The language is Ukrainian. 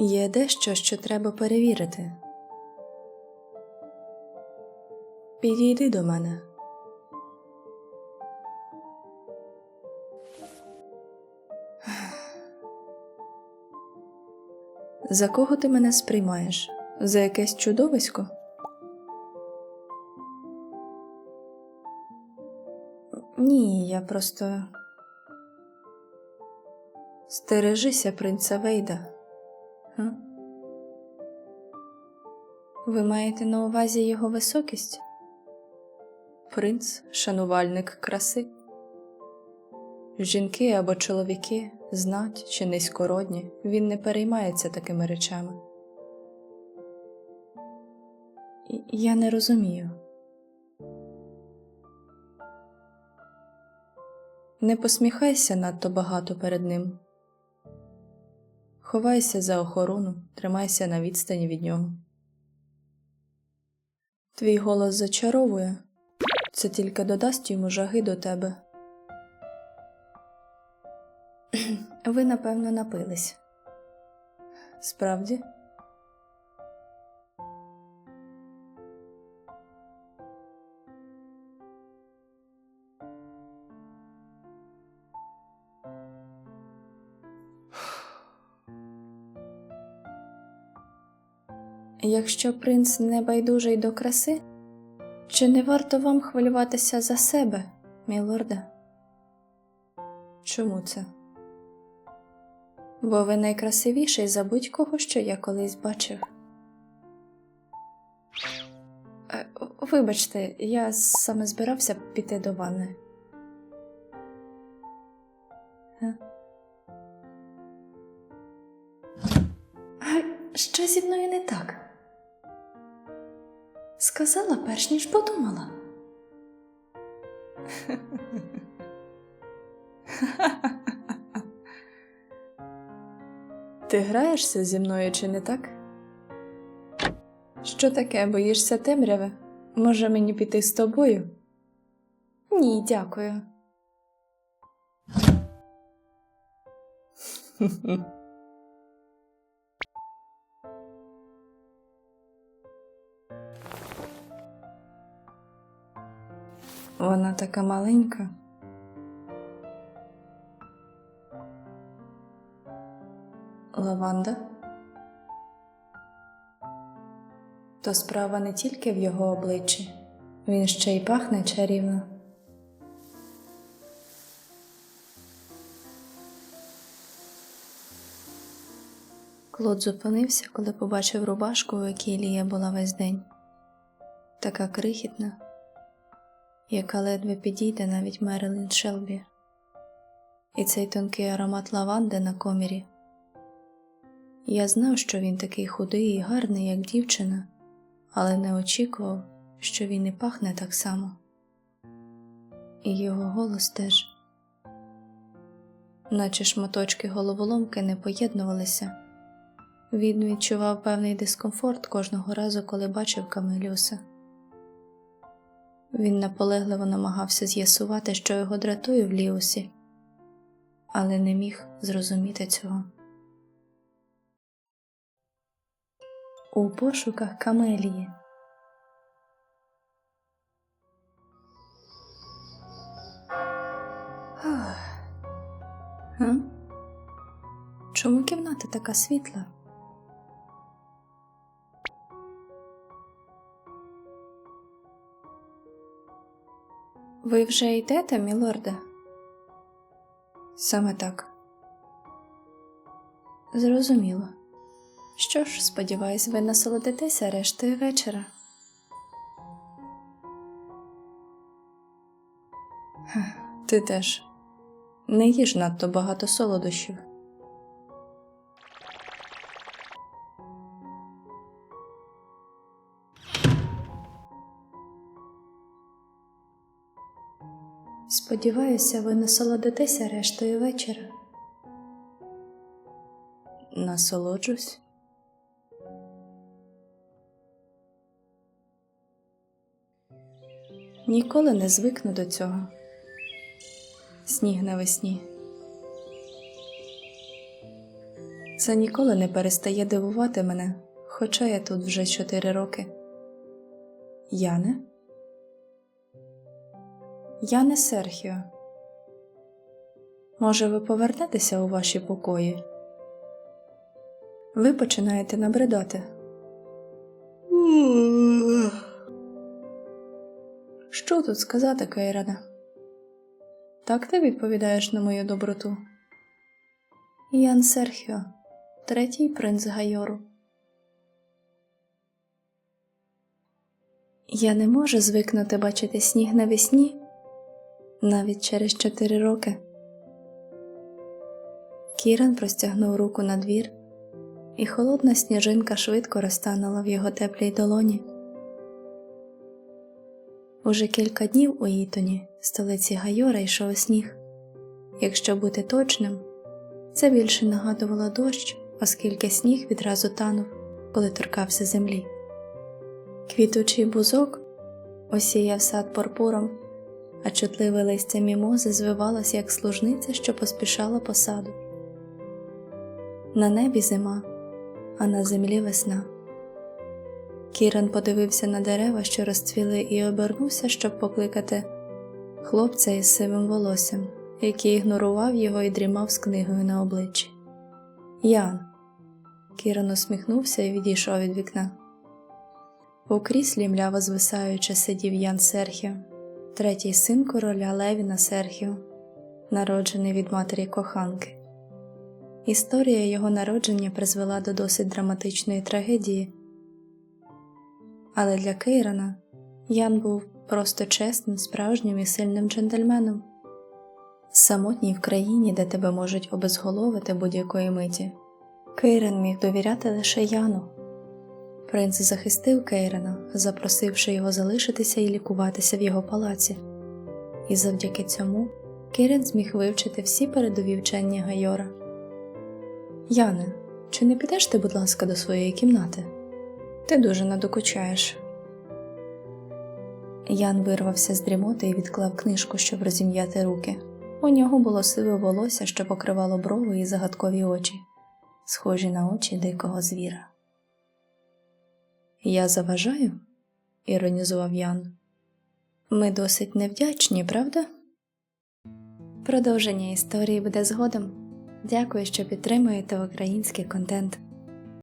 Є дещо, що треба перевірити. Підійди до мене. За кого ти мене сприймаєш? За якесь чудовисько? Ні, я просто. Стережися принца Вейда. Ви маєте на увазі його високість? Принц шанувальник краси. Жінки або чоловіки, знать чи низькородні, він не переймається такими речами. Я не розумію. Не посміхайся надто багато перед ним. Ховайся за охорону, тримайся на відстані від нього. Твій голос зачаровує, це тільки додасть йому жаги до тебе. Ви, напевно, напились. Справді? Якщо принц не байдужий до краси, чи не варто вам хвилюватися за себе, мілорде? Чому це? Бо ви найкрасивіший за будь-кого, що я колись бачив. Е, Вибачте, я саме збирався піти до ванни. Е? Що зі мною не так? Сказала перш ніж подумала. Ти граєшся зі мною чи не так? Що таке, боїшся темряви? Може мені піти з тобою? Ні, дякую. Така маленька. Лаванда. То справа не тільки в його обличчі, він ще й пахне чарівно. Клод зупинився, коли побачив рубашку, у якій Лія була весь день. Така крихітна, яка ледве підійде навіть Мерилін Шелбі. І цей тонкий аромат лаванди на комірі. Я знав, що він такий худий і гарний, як дівчина, але не очікував, що він і пахне так само. І його голос теж, наче шматочки головоломки не поєднувалися. Він відчував певний дискомфорт кожного разу, коли бачив Камелюса. Він наполегливо намагався з'ясувати, що його дратує в Ліусі, але не міг зрозуміти цього. У пошуках Камелії. Чому кімната така світла? Ви вже йдете, мілорде? Саме так. Зрозуміло. Що ж, сподіваюсь, ви насолодитеся рештою вечора. Ти теж не їж надто багато солодощів. Сподіваюся, ви насолодитеся рештою вечора. Насолоджусь. Ніколи не звикну до цього. Сніг навесні. Це ніколи не перестає дивувати мене, хоча я тут вже чотири роки. Яне? Яне Серхіо. Може, ви повернетеся у ваші покої? Ви починаєте набридати. Що тут сказати, Кейране? Так ти відповідаєш на мою доброту? Ян Серхіо, третій принц Гайору. Я не можу звикнути бачити сніг навесні навіть через чотири роки. Кіран простягнув руку на двір, і холодна сніжинка швидко розтанула в його теплій долоні. Уже кілька днів у Ітоні, столиці Гайора, йшов сніг. Якщо бути точним, це більше нагадувало дощ, оскільки сніг відразу танув, коли торкався землі. Квітучий бузок осіяв сад пурпуром, а чутливе листя мімози звивалось, як служниця, що поспішала по саду. На небі зима, а на землі весна. Кіран подивився на дерева, що розцвіли, і обернувся, щоб покликати хлопця із сивим волоссям, який ігнорував його і дрімав з книгою на обличчі. Ян. Кіран усміхнувся і відійшов від вікна. У кріслі мляво звисаючи сидів Ян Серхіо, третій син короля Левіна Серхіо, народжений від матері коханки. Історія його народження призвела до досить драматичної трагедії. Але для Кейрана Ян був просто чесним, справжнім і сильним джентльменом, самотній в країні, де тебе можуть обезголовити будь-якої миті. Кейран міг довіряти лише Яну. Принц захистив Кейрана, запросивши його залишитися і лікуватися в його палаці, і завдяки цьому Кейран зміг вивчити всі передові вчення Гайора. Яне, чи не підеш ти, будь ласка, до своєї кімнати? Ти дуже надокучаєш. Ян вирвався з дрімоти і відклав книжку, щоб розім'яти руки. У нього було сиве волосся, що покривало брови і загадкові очі, схожі на очі дикого звіра. Я заважаю? іронізував Ян. Ми досить невдячні, правда? Продовження історії буде згодом. Дякую, що підтримуєте український контент.